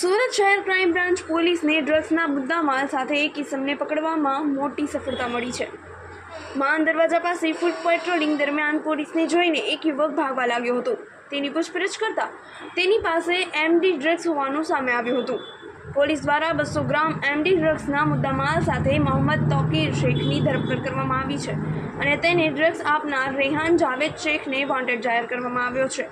સુરત શહેર crime branch પોલીસને ડ્રગ્સના મુદ્દામાલ સાથે એક કિસમને પકડવામાં મોટી સફળતા મળી છે. માન દરવાજા પાસે ફૂડ પેટ્રોલિંગ દરમિયાન પોલીસને જોઈને એક યુવક ભાગવા લાગ્યો હતો. તેની પૂછપરછ કરતા તેની પાસે એમડી ડ્રગ્સ હોવાનું સામે આવ્યું હતું. પોલીસ દ્વારા બસો ગ્રામ એમડી ડ્રગ્સના મુદ્દામાલ સાથે મોહમ્મદ તોકીર શેખની ધરપકડ કરવામાં આવી છે અને તેને ડ્રગ્સ આપનાર રેહાન જાવેદ શેખને વોન્ટેડ જાહેર કરવામાં આવ્યો છે.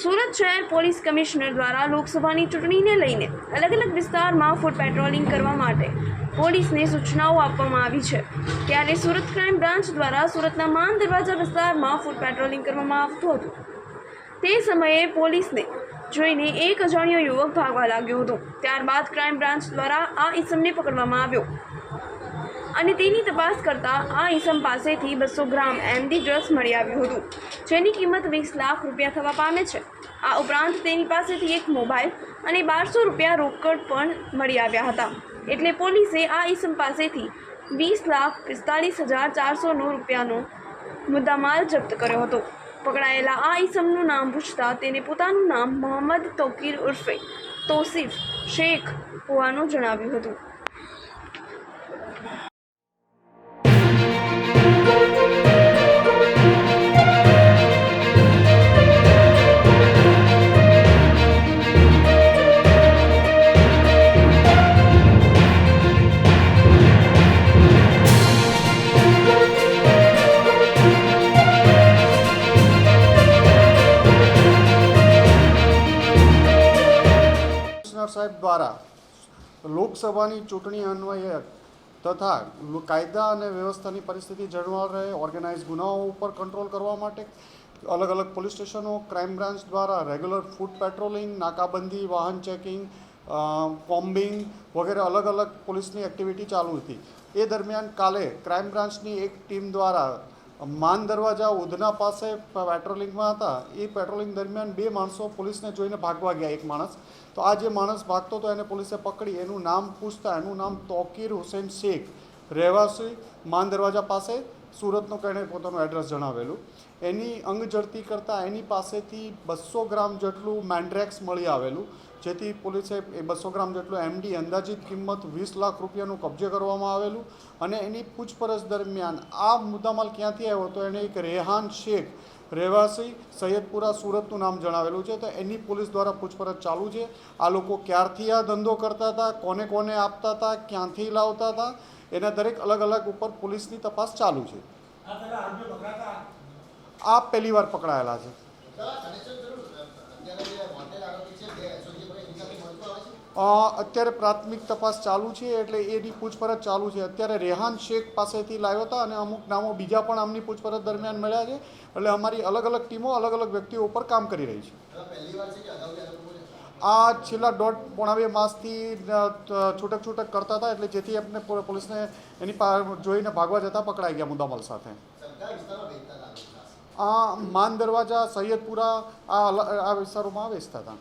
સુરત શહેર પોલીસ કમિશનર દ્વારા લોકસભાની ચૂંટણીને લઈને અલગ અલગ વિસ્તારમાં ફૂટ પેટ્રોલિંગ કરવા માટે પોલીસને સૂચનાઓ આપવામાં આવી છે. ત્યારે સુરત ક્રાઇમ બ્રાન્ચ દ્વારા સુરતના માન દરવાજા વિસ્તારમાં ફૂટ પેટ્રોલિંગ કરવામાં આવતું હતું. તે સમયે પોલીસને જોઈને એક અજાણ્યો યુવક ભાગવા લાગ્યો હતો. ત્યારબાદ ક્રાઇમ બ્રાન્ચ દ્વારા આ ઇસમને પકડવામાં આવ્યો. અને તેની તપાસ કરતા આ ઈસમ પાસેથી બસો ગ્રામ એમડી ડ્રગ્સ મળી આવ્યું હતું, જેની કિંમત વીસ લાખ રૂપિયા થવા પામે છે. આ ઉપરાંત તેની પાસેથી એક મોબાઈલ અને બારસો રૂપિયા રોકડ પણ મળી આવ્યા હતા. એટલે પોલીસે આ ઈસમ પાસેથી વીસ લાખ પિસ્તાલીસ હજાર ચારસોનો રૂપિયાનો મુદ્દામાલ જપ્ત કર્યો હતો. પકડાયેલા આ ઈસમનું નામ પૂછતા તેને પોતાનું નામ મોહમ્મદ તોકીર ઉર્ફે તોસીફ શેખ હોવાનું જણાવ્યું હતું. સાહેબ દ્વારા લોકસભાની ચૂંટણી અન્વયે તથા કાયદા અને વ્યવસ્થાની પરિસ્થિતિ જળવાઈ રહે, ઓર્ગેનાઇઝ ગુનાઓ ઉપર કંટ્રોલ કરવા માટે અલગ અલગ પોલીસ સ્ટેશનો, ક્રાઇમ બ્રાન્ચ દ્વારા રેગ્યુલર ફૂડ પેટ્રોલિંગ, નાકાબંધી, વાહન ચેકિંગ કોમ્બિંગ વગેરે અલગ અલગ પોલીસની એક્ટિવિટી ચાલુ હતી. એ દરમિયાન કાલે ક્રાઇમ બ્રાન્ચની એક ટીમ દ્વારા માન દરવાજા ઉધના પાસે પેટ્રોલિંગમાં હતા. એ પેટ્રોલિંગ દરમિયાન બે માણસો પોલીસને જોઈને ભાગવા ગયા. એક માણસ તો આ જે માણસ ભાગતો હતો એને પોલીસે પકડી, એનું નામ પૂછતા એનું નામ તોકીર હુસેન શેખ, રહેવાસી, માન દરવાજા પાસે, સુરતનું કણે પોતાનું એડ્રેસ જણાવેલું. એની અંગ જડતી કરતાં એની પાસેથી બસો ગ્રામ જેટલું મેન્ડ્રેક્સ મળી આવેલું, જેથી પોલીસે એ બસો ગ્રામ જેટલું એમડી અંદાજિત કિંમત વીસ લાખ રૂપિયાનું કબજે કરવામાં આવેલું અને એની પૂછપરછ દરમિયાન આ મુદ્દામાલ ક્યાંથી આવ્યો તો એણે એક રેહાન શેખ રહેવાસી સૈયદપુરા સુરતનું નામ જણાવેલું છે તો એની પોલીસ દ્વારા પૂછપરછ ચાલુ છે. આ લોકો ક્યારથી આ ધંધો કરતા હતા કોને કોને આપતા હતા ક્યાંથી લાવતા હતા એના દરેક અલગ અલગ ઉપર પોલીસની તપાસ ચાલુ છે. આ પહેલી વાર પકડાયેલા છે. અત્યારે પ્રાથમિક તપાસ ચાલુ છે એટલે એની પૂછપરછ ચાલુ છે. અત્યારે રેહાન શેખ પાસેથી લાવ્યો હતા અને અમુક નામો બીજા પણ આમની પૂછપરછ દરમિયાન મળ્યા છે. એટલે અમારી અલગ અલગ ટીમો અલગ અલગ વ્યક્તિઓ ઉપર કામ કરી રહી છે. આ છેલ્લા દોઢ પોણા બે માસથી છૂટક છૂટક કરતા હતા એટલે જેથી આપણે પોલીસને એની જોઈને ભાગવા જતાં પકડાઈ ગયા મુદ્દામલ સાથે. આ માન દરવાજા સૈયદપુરા, આ આ વિસ્તારોમાં વેચતા હતા.